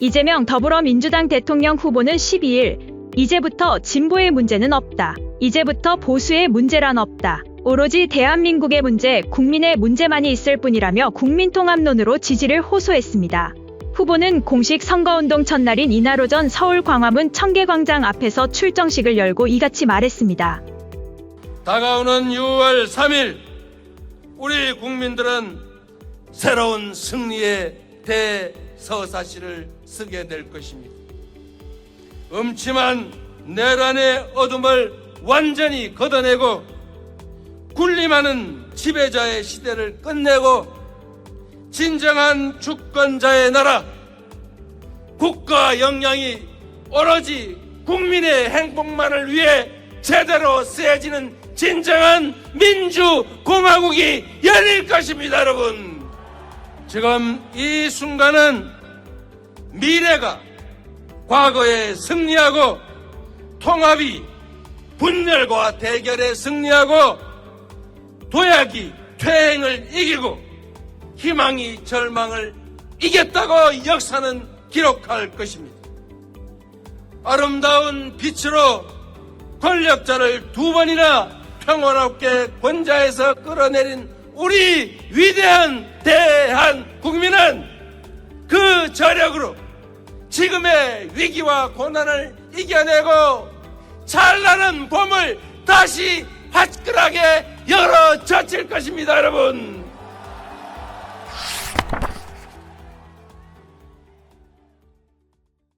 이재명 더불어민주당 대통령 후보는 12일 이제부터 진보의 문제는 없다. 이제부터 보수의 문제란 없다. 오로지 대한민국의 문제, 국민의 문제만이 있을 뿐이라며 국민통합론으로 지지를 호소했습니다. 후보는 공식 선거운동 첫날인 이날 오전 서울 광화문 청계광장 앞에서 출정식을 열고 이같이 말했습니다. 다가오는 6월 3일 우리 국민들은 새로운 승리의 대 서사시를 쓰게 될 것입니다. 음침한 내란의 어둠을 완전히 걷어내고 군림하는 지배자의 시대를 끝내고 진정한 주권자의 나라 국가 역량이 오로지 국민의 행복만을 위해 제대로 쓰여지는 진정한 민주공화국이 열릴 것입니다, 여러분. 지금 이 순간은 미래가 과거에 승리하고 통합이 분열과 대결에 승리하고 도약이 퇴행을 이기고 희망이 절망을 이겼다고 역사는 기록할 것입니다. 아름다운 빛으로 권력자를 두 번이나 평화롭게 권좌에서 끌어내린 우리 위대한 대한 국민은 그 저력으로 지금의 위기와 고난을 이겨내고 찬란한 봄을 다시 화끈하게 열어 젖힐 것입니다, 여러분.